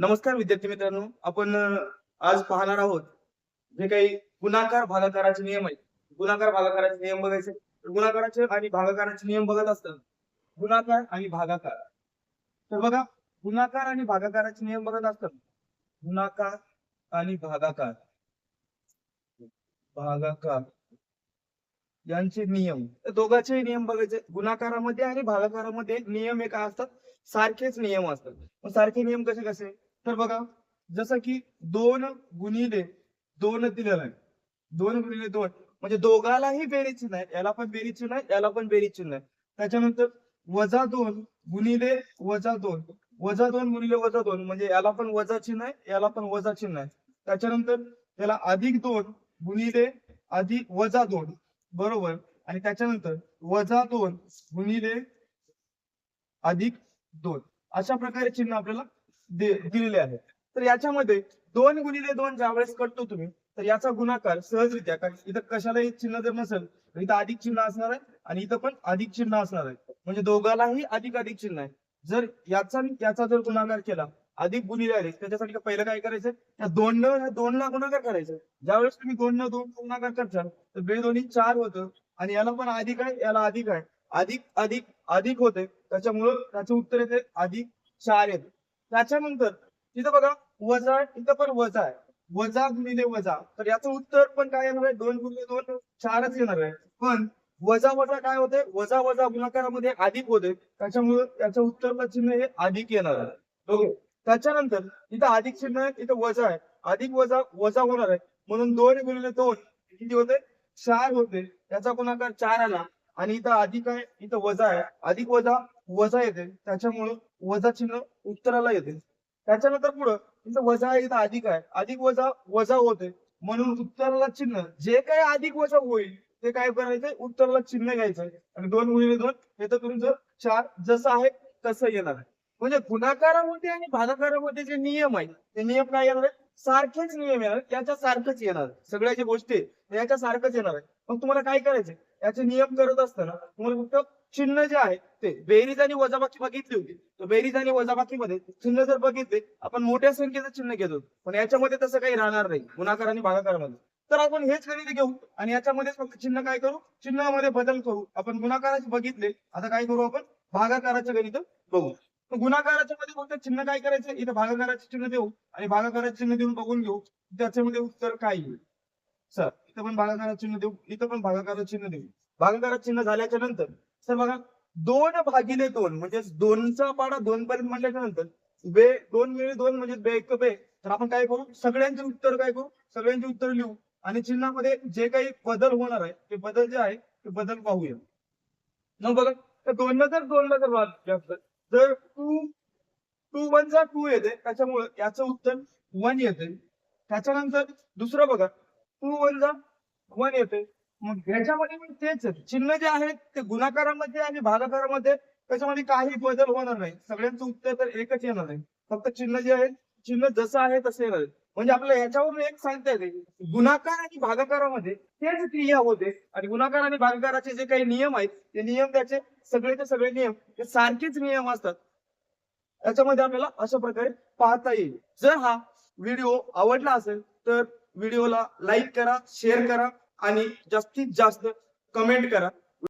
नमस्कार विद्यार्थी मित्रांनो आपण आज पाहणार आहोत जे काही गुणाकार भागाकाराचे नियम आहेत. गुणाकार भागाकाराचे नियम बघायचे. गुणाकाराचे आणि भागाकाराचे नियम बघत असतात गुणाकार आणि भागाकार. तर बघा गुणाकार आणि भागाकाराचे नियम बघत असतात गुणाकार आणि भागाकार. भागाकार यांचे नियम. तर दोघांचे नियम बघायचे. गुणाकारामध्ये आणि भागाकारामध्ये नियम हे काय असतात. सारखेच नियम असतात. मग सारखे नियम कसे कसे? तर बघा जसं की दोन गुणिले दोन दिलेलं आहे. दोन गुणिले दोन म्हणजे दोघालाही बेरीज चिन्ह आहे याला पण बेरीज चिन्ह आहे याला पण बेरीज चिन्ह आहे त्याच्यानंतर वजा दोन गुणिले वजा दोन वजा दोन गुणिले वजा दोन म्हणजे याला पण वजा चिन्ह आहे याला पण वजा चिन्ह आहे. त्याच्यानंतर याला अधिक दोन गुणिले अधिक वजा दोन बरोबर? आणि त्याच्यानंतर वजा दोन गुणिले अधिक दोन अशा प्रकारे चिन्ह आपल्याला दिलेले आहेत. तर याच्यामध्ये दोन गुणिले दोन ज्यावेळेस करतो तुम्ही तर याचा गुणाकार सहजरित्या कारण इथं कशालाही चिन्ह जर नसेल तर इथं अधिक चिन्ह असणार आहे आणि इथं पण अधिक चिन्ह असणार आहे. म्हणजे दोघालाही अधिक अधिक चिन्ह आहे. जर याचा याचा जर गुणाकार केला अधिक गुणिले आले त्याच्यासाठी पहिलं काय करायचं? त्या दोन दोनला गुणाकार करायचं. ज्यावेळेस तुम्ही दोन दोन गुणाकार करचाल तर बे दोन्ही चार होतं आणि याला पण अधिक आहे याला अधिक आहे. अधिक अधिक अधिक होते त्याच्यामुळं त्याचं उत्तर येते अधिक चार येतं. त्याच्यानंतर तिथं बघा वजा आहे, इथं पण वजा आहे. वजा गुणिले वजा. तर याचं उत्तर पण काय येणार आहे? दोन गुणिले दोन चारच येणार आहे. पण वजा वजा काय होते वजा वजा गुणाकारामध्ये अधिक होते त्याच्यामुळे त्याचं उत्तरला चिन्ह हे अधिक येणार आहे. ओके. त्याच्यानंतर इथं अधिक चिन्ह आहे इथं वजा आहे. अधिक वजा वजा होणार आहे. म्हणून दोन गुणिले दोन किती होते चार होते त्याचा गुणाकार चार आला. आणि इथं अधिक आहे इथं वजा आहे. अधिक वजा वजा येते. त्याच्यामुळं वजा चिन्ह उत्तराला येते. त्याच्यानंतर पुढं इथं वजा आहे इथं अधिक आहे. अधिक वजा वजा होते. म्हणून उत्तराला चिन्ह. जे काय अधिक वजा होईल ते काय करायचंय? उत्तराला चिन्ह घ्यायचंय. आणि दोन गुणिले दोन हे तर तुमचं चार जसं आहे तसं येणार आहे. म्हणजे गुणाकारामध्ये आणि भागाकारामध्ये जे नियम आहेत ते नियम काय येणार आहे सारखेच नियम येणार याच्या सारखंच येणार. सगळ्या ज्या गोष्टी याच्या सारखंच येणार आहे. मग तुम्हाला काय करायचंय? याचे नियम करत असताना तुम्हाला फक्त चिन्ह जे आहे ते बेरीज आणि वजाबाकी बघितली होती. तर बेरीज आणि वजाबाकीमध्ये चिन्ह जर बघितले आपण मोठ्या संख्येचं चिन्ह घेतो. पण याच्यामध्ये तसं काही राहणार नाही. गुणाकार आणि भागाकारामध्ये. तर आपण हेच गणित घेऊ आणि याच्यामध्ये फक्त चिन्ह काय करू? चिन्हामध्ये बदल करू. आपण गुणाकाराचे बघितले. आता काय करू आपण? भागाकाराचे गणित बघू. गुणाकाराच्या मध्ये फक्त चिन्ह काय करायचं? इथं भागाकाराचे चिन्ह देऊ आणि भागाकाराचे चिन्ह देऊन बघून घेऊ. त्याच्यामध्ये उत्तर काय येईल? सर इथं पण भागाकाराचे चिन्ह देऊ इथं पण भागाकाराचे चिन्ह देऊ. भागाकाराचे चिन्ह झाल्याच्यानंतर सर बघा दोन भागिले दोन म्हणजे दोनचा पाडा दोन पर्यंत म्हटल्याच्या नंतर बे दोन वेळे दोन म्हणजे बे एक बे. तर आपण काय करू? सगळ्यांचे उत्तर काय करू? सगळ्यांचे उत्तर लिहू. आणि चिन्हामध्ये जे काही बदल होणार आहे ते बदल जे आहे ते बदल पाहूया. मग बघा तर दोनला जर दोनला जर जर टू टू वन चा टू येते त्याच्यामुळे याचं उत्तर वन येते त्याच्यानंतर दुसरं बघा टू वन चा वन येते मग ह्याच्यामध्ये पण तेच चिन्ह जे आहेत ते गुणाकारामध्ये आणि भागाकारामध्ये त्याच्यामध्ये काही बदल होणार नाही. सगळ्यांचं उत्तर तर एकच येणार आहे. फक्त चिन्ह जे आहे चिन्ह जसं आहे तसं येणार आहे. म्हणजे आपल्याला याच्यावरून एक सांगता येते. गुणाकार आणि भागाकारामध्ये तेच क्रिया होते. आणि गुणाकार आणि भागाकाराचे जे काही नियम आहेत ते नियम त्याचे सगळेचे सगळे नियम हे सारखेच नियम असतात. याच्यामध्ये आपल्याला अशा प्रकारे पाहता येईल. जर हा व्हिडिओ आवडला असेल तर व्हिडिओला लाईक करा शेअर करा आणि जास्तीत जास्त कमेंट करा.